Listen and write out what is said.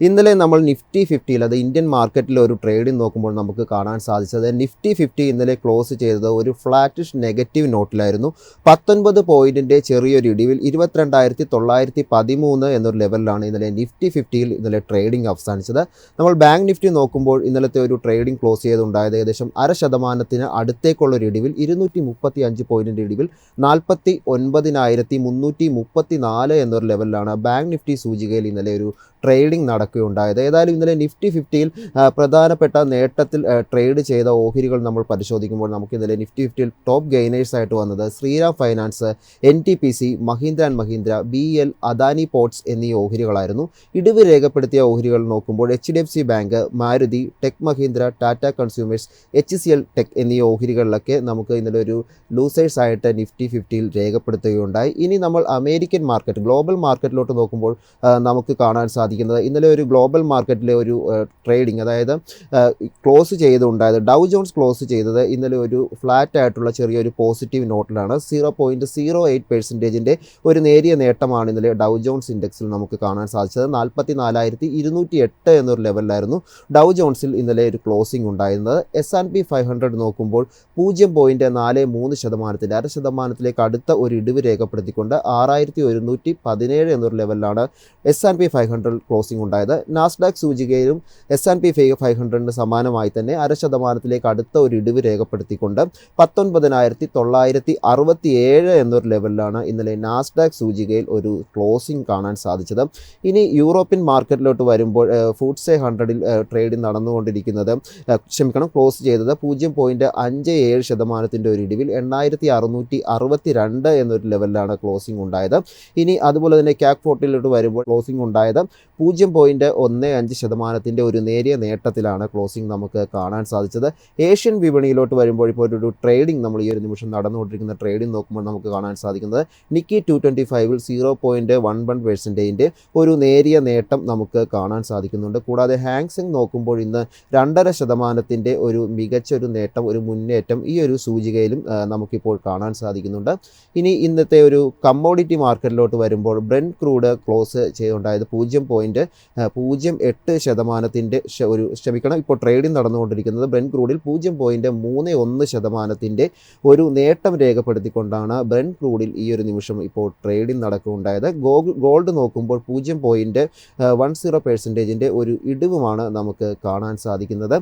ഇന്നലെ നമ്മൾ നിഫ്റ്റി ഫിഫ്റ്റിയിൽ അത് ഇന്ത്യൻ മാർക്കറ്റിൽ ഒരു ട്രേഡിംഗ് നോക്കുമ്പോൾ നമുക്ക് കാണാൻ സാധിച്ചത് നിഫ്റ്റി ഫിഫ്റ്റി ഇന്നലെ ക്ലോസ് ചെയ്തത് ഒരു ഫ്ലാറ്റിഷ് നെഗറ്റീവ് നോട്ടിലായിരുന്നു. പത്തൊൻപത് പോയിന്റിന്റെ ചെറിയൊരു ഇടിവിൽ ഇരുപത്തിരണ്ടായിരത്തി തൊള്ളായിരത്തി പതിമൂന്ന് എന്നൊരു ലെവലിലാണ് ഇന്നലെ നിഫ്റ്റി ഫിഫ്റ്റിയിൽ ഇന്നലെ ട്രേഡിംഗ് അവസാനിച്ചത്. നമ്മൾ ബാങ്ക് നിഫ്റ്റി നോക്കുമ്പോൾ ഇന്നലത്തെ ഒരു ട്രേഡിംഗ് ക്ലോസ് ചെയ്തുണ്ടായത് ഏകദേശം അര ശതമാനത്തിന് അടുത്തേക്കുള്ള ഒരു ഇടിവിൽ ഇരുന്നൂറ്റി മുപ്പത്തി അഞ്ച് പോയിന്റിന്റെ ഇടിവിൽ നാൽപ്പത്തി ഒൻപതിനായിരത്തി മുന്നൂറ്റി മുപ്പത്തി നാല് എന്നൊരു ലെവലിലാണ് ബാങ്ക് നിഫ്റ്റി സൂചികയിൽ ഇന്നലെ ഒരു ട്രേഡിംഗ് നടക്കുകയുണ്ടായത് ഏതായാലും ഇന്നലെ നിഫ്റ്റി ഫിഫ്റ്റിയിൽ പ്രധാനപ്പെട്ട നേട്ടത്തിൽ ട്രേഡ് ചെയ്ത ഓഹരികൾ നമ്മൾ പരിശോധിക്കുമ്പോൾ നമുക്ക് ഇന്നലെ നിഫ്റ്റി ഫിഫ്റ്റിയിൽ ടോപ്പ് ഗെയിനേഴ്സ് ആയിട്ട് വന്നത് Shriram finance N T P C Mahindra and Mahindra B L Adani ports എന്നീ ഓഹരികളായിരുന്നു. ഇടിവ് രേഖപ്പെടുത്തിയ ഓഹരികൾ നോക്കുമ്പോൾ H D F C bank Maruti tech Mahindra Tata consumers H C L tech എന്നീ ഓഹരികളിലൊക്കെ നമുക്ക് ഇന്നലെ ഒരു ലൂസേഴ്സ് ആയിട്ട് നിഫ്റ്റി ഫിഫ്റ്റിയിൽ രേഖപ്പെടുത്തുകയുണ്ടായി. ഇനി നമ്മൾ അമേരിക്കൻ മാർക്കറ്റ് ഗ്ലോബൽ മാർക്കറ്റിലോട്ട് നോക്കുമ്പോൾ നമുക്ക് കാണാൻ സാധിക്കുന്നത് ഇന്നലെ ഒരു ഗ്ലോബൽ മാർക്കറ്റിലെ ഒരു ട്രേഡിങ് അതായത് ക്ലോസ് ചെയ്തുണ്ടായത് ഡൗ ജോൺസ് ക്ലോസ് ചെയ്തത് ഇന്നലെ ഒരു ഫ്ലാറ്റ് ആയിട്ടുള്ള ചെറിയൊരു പോസിറ്റീവ് നോട്ടിലാണ്. സീറോ പോയിന്റ് സീറോ എയ്റ്റ് പെർസെന്റേജിന്റെ ഒരു നേരിയ നേട്ടമാണ് ഇന്നലെ ഡൗ ജോൺസ് ഇൻഡെക്സിൽ നമുക്ക് കാണാൻ സാധിച്ചത്. നാൽപ്പത്തി നാലായിരത്തി ഇരുന്നൂറ്റി എട്ട് എന്നൊരു ലെവലിലായിരുന്നു ഡൗ ജോൺസിൽ ഇന്നലെ ഒരു ക്ലോസിംഗ് ഉണ്ടായിരുന്നത്. S and P five hundred നോക്കുമ്പോൾ പൂജ്യം പോയിന്റ് നാല് മൂന്ന് ശതമാനത്തിന്റെ അര ശതമാനത്തിലേക്ക് അടുത്ത ഒരു ഇടിവ് രേഖപ്പെടുത്തിക്കൊണ്ട് ആറായിരത്തി ഒരുന്നൂറ്റി പതിനേഴ് എന്നൊരു ലെവലിലാണ് S and P five hundred closing ഉണ്ടായത്. നാസ്ഡാക്ക് സൂചികയിലും എസ് ആൻഡ് പി ഫൈവ് ഹൺഡ്രഡിന് സമാനമായി തന്നെ അര ശതമാനത്തിലേക്ക് അടുത്ത ഒരു ഇടിവ് രേഖപ്പെടുത്തിക്കൊണ്ട് പത്തൊൻപതിനായിരത്തി തൊള്ളായിരത്തി അറുപത്തി ഏഴ് എന്നൊരു ലെവലിലാണ് ഇന്നലെ നാസ്ഡാക് സൂചികയിൽ ഒരു ക്ലോസിംഗ് കാണാൻ സാധിച്ചത്. ഇനി യൂറോപ്യൻ മാർക്കറ്റിലോട്ട് വരുമ്പോൾ ഫുഡ്സെ ഹൺഡ്രഡിൽ ട്രേഡ് നടന്നുകൊണ്ടിരിക്കുന്നത് ക്ഷമിക്കണം ക്ലോസ് ചെയ്തത് പൂജ്യം പോയിന്റ് അഞ്ച് ഏഴ് ശതമാനത്തിന്റെ ഒരു ഇടിവിൽ എണ്ണായിരത്തി അറുന്നൂറ്റി അറുപത്തി രണ്ട് എന്നൊരു ലെവലിലാണ് ക്ലോസിംഗ് ഉണ്ടായത്. ഇനി അതുപോലെ തന്നെ ക്യാക് ഫോർട്ടിലോട്ട് വരുമ്പോൾ ക്ലോസിംഗ് ഉണ്ടായത് പൂജ്യം ഒന്ന് അഞ്ച് ശതമാനത്തിന്റെ ഒരു നേരിയ നേട്ടത്തിലാണ് ക്ലോസിംഗ് നമുക്ക് കാണാൻ സാധിച്ചത്. ഏഷ്യൻ വിപണിയിലോട്ട് വരുമ്പോൾ ഇപ്പോൾ ഒരു ട്രേഡിംഗ് നമ്മൾ ഈ ഒരു നിമിഷം നടന്നുകൊണ്ടിരിക്കുന്ന ട്രേഡിംഗ് നോക്കുമ്പോൾ നമുക്ക് കാണാൻ സാധിക്കുന്നത്. നിക്കി ടു ട്വന്റി ഫൈവിൽ സീറോ പോയിന്റ് വൺ വൺ പെർസെന്റേജിന്റെ ഒരു നേരിയ നേട്ടം നമുക്ക് കാണാൻ സാധിക്കുന്നുണ്ട്. കൂടാതെ ഹാങ്സിങ് നോക്കുമ്പോൾ ഇന്ന് രണ്ടര ശതമാനത്തിന്റെ ഒരു മികച്ച ഒരു നേട്ടം ഒരു മുന്നേറ്റം ഈ ഒരു സൂചികയിലും നമുക്കിപ്പോൾ കാണാൻ സാധിക്കുന്നുണ്ട്. ഇനി ഇന്നത്തെ ഒരു കമ്മോഡിറ്റി മാർക്കറ്റിലോട്ട് വരുമ്പോൾ ബ്രെൻ ക്രൂഡ് ക്ലോസ് ചെയ്തുണ്ടായത് പൂജ്യം പോയിന്റ് പൂജ്യം എട്ട് ശതമാനത്തിന്റെ ഒരു ക്ഷമിക്കണം ഇപ്പോൾ ട്രേഡിംഗ് നടന്നുകൊണ്ടിരിക്കുന്നത്. ബ്രെൻ ക്രൂഡിൽ പൂജ്യം പോയിന്റ് മൂന്ന് ഒന്ന് ശതമാനത്തിന്റെ ഒരു നേട്ടം രേഖപ്പെടുത്തിക്കൊണ്ടാണ് ബ്രെൻ ക്രൂഡിൽ ഈ ഒരു നിമിഷം ഇപ്പോൾ ട്രേഡിംഗ് നടക്കുകയുണ്ടായത്. ഗോൾഡ് നോക്കുമ്പോൾ പൂജ്യം പോയിന്റ് വൺ സീറോ പെർസെന്റേജിന്റെ ഒരു ഇടിവുമാണ് നമുക്ക് കാണാൻ സാധിക്കുന്നത്.